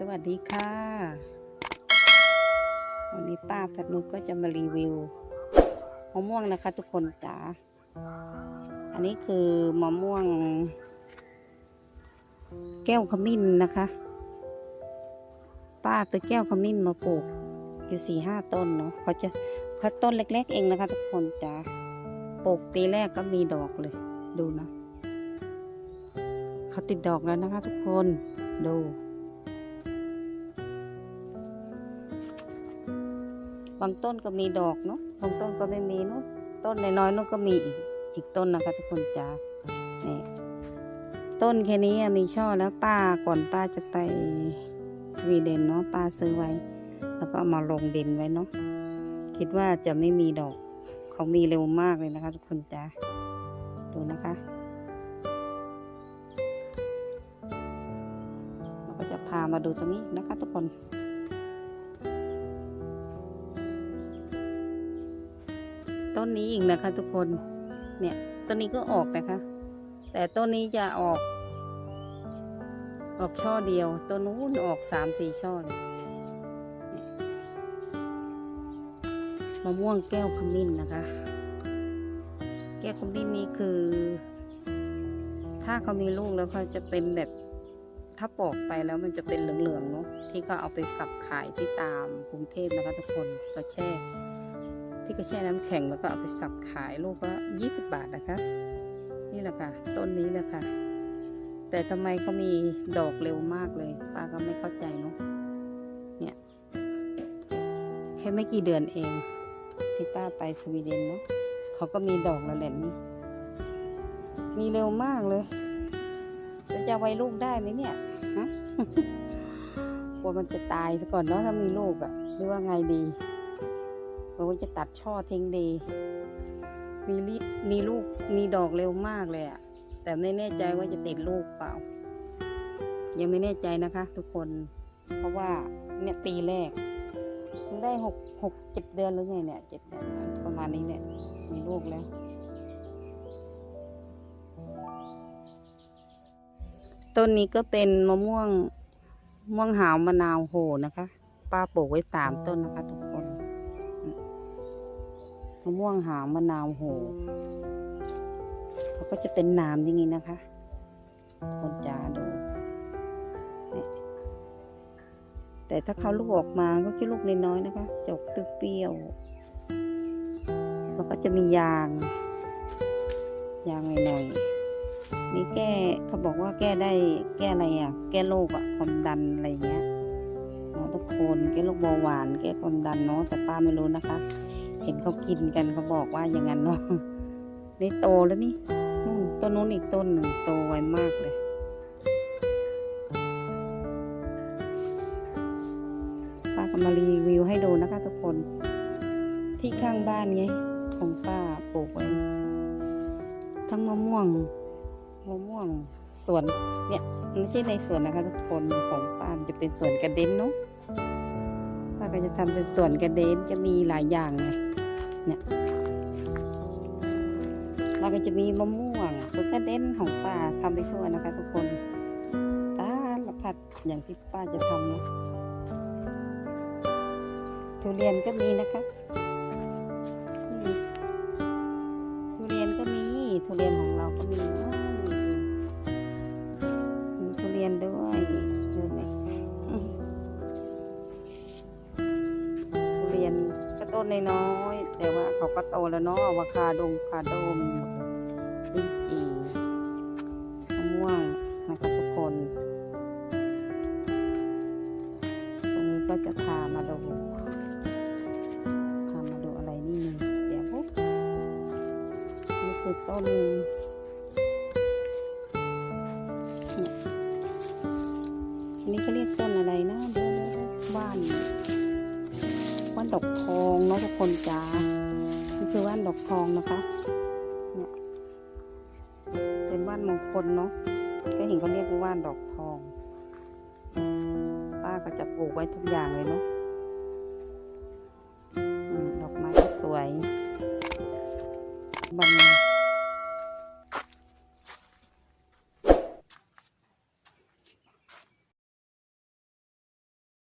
สวัสดีค่ะ วันนี้ป้าแพทนุชก็จะมารีวิวมะม่วงนะคะ ทุกคนจ๋า อันนี้คือมะม่วง แก้วขมิ้นนะคะ ป้าไปแก้วขมิ้นมาปลูก อยู่สี่ห้าต้นเนาะเขาจะเขาต้นเล็ก ๆ เองนะคะ ทุกคนจ๋าปลูกปีแรกก็มีดอกเลย ดูนะเขาติดดอกแล้วนะคะ ทุกคนดูางต้นก็มีดอกเนาะบางต้นก็ไม่มีเนาะต้นน้อยๆนู้นก็มีอีกอีกต้นนะคะทุกคนจ้านี่ต้นแค่นี้มีช่อแล้วป้าก่อนป้าจะไปสวีเดนเนาะป้าซื้อไว้ แล้วก็มาลงดินไว้เนาะคิดว่าจะไม่มีดอกเขามีเร็วมากเลยนะคะ ทุกคนจ้าดูนะคะเราก็จะพามาดูตรงนี้นะคะ ทุกคน ต้นนี้อีกนะคะ ทุกคน เนี่ยต้นนี้ก็ออกนะคะ แต่ต้นนี้จะออก ออกช่อเดียวต้นนู้นออกสามสี่ช่อเลยเนี่ยมะม่วงแก้วขมิ้นนะคะ แก้วขมิ้นนี้คือ ถ้าเขามีลูกแล้วเขาจะเป็นแบบถ้าปอกไปแล้วมันจะเป็นเหลืองๆเนาะที่เขาเอาไปสับขายที่ตามกรุงเทพนะคะ ทุกคนก็แช่ ที่ก็แช่น้ำแข็งแล้วก็เอาไปสับขายลูกก็ยี่สิบบาทนะคะ นี่แหละค่ะ ต้นนี้แหละค่ะ แต่ทำไมเขามีดอกเร็วมากเลยป้าก็ไม่เข้าใจเนาะเนี่ยแค่ไม่กี่เดือนเองที่ป้าไปสวีเดนเนาะเขาก็มีดอกแล้วแหละนี่มีเร็วมากเลยแล้วจะไว้ลูกได้ไหมเนี่ยฮะกลัวมันจะตายซะก่อนเนาะถ้ามีลูกอะหรือว่าไงดี เราจะตัดช่อทิ้งดีมีลิมีลูกมีดอกเร็วมากเลยอะแต่ไม่แน่ใจว่าจะติดลูกเปล่า ยังไม่แน่ใจนะคะ ทุกคน เพราะว่าเนี่ยตีแรกได้หกหกเจ็ดเดือนหรือไงเนี่ยเจ็ดเดือนประมาณนี้เนี่ยมีลูกแล้ว ต้นนี้ก็เป็นมะม่วงม่วงหาวมะนาวโหนะคะ ป้าปลูกไว้สามต้นนะคะทุกคน มะม่วงหางมะนาวโหเขาก็จะเป็นน้ำอย่างนี้นะคะ คนจ๋าดูเนี่ยแต่ถ้าเขาลูกออกมาก็แค่ลูกน้อยๆนะคะจกเปรี้ยว แล้วก็จะมียาง ยางหน่อยๆ นี่แก้เขาบอกว่าแก้ได้แก้อะไรอะ แก้โรคอะความดันอะไรเงี้ยเนาะทุกคนแก้โรคเบาหวาน แก้ความดันเนาะแต่ป้าไม่รู้นะคะ เห็นเขากินกันเขาบอกว่าอย่างนั้นเนาะนี่โตแล้วนี่นู่นต้นนู้นอีกต้นหนึ่งโตไวมากเลยป้าก็มารีวิวให้ดูนะคะทุกคน ที่ข้างบ้านไงของป้าปลูกไว้ ทั้งมะม่วงมะม่วงสวนเนี่ยไม่ใช่ในสวนนะคะ ทุกคนของป้ามันจะเป็นสวนกระเด็นเนาะป้าก็จะทำเป็นสวนกระเด็นจะมีหลายอย่างไง เนี่ยเราก็จะมีมะม่วงสุกระเด็นของป้าทำไปทั่วนะคะ ทุกคนตาละพัดอย่างที่ป้าจะทำนะทุเรียนก็มีนะคะทุเรียนก็มีทุเรียนของ น้อย แต่ว่าเขาก็โตแล้วเนาะอะวาคาโดงคาโดมลิ้นจี่มะม่วงนะคะทุกคน ตรงนี้ก็จะพามาดูพามาดูอะไรนี่นึ่งเดี๋ยวปุ๊บนี่คือต้นนี่ยอันนี้เขาเรียกต้นอะไรนะบ้านาน ดอกทองเนาะทุกคนจ้านี่คือว่านดอกทองนะคะเนี่ยเป็นว่านมงคลเนาะก็เห็นเขาเรียกว่าว่านดอกทอง ป้าก็จะปลูกไว้ทุกอย่างเลยเนาะดอกไม้ก็สวยบาง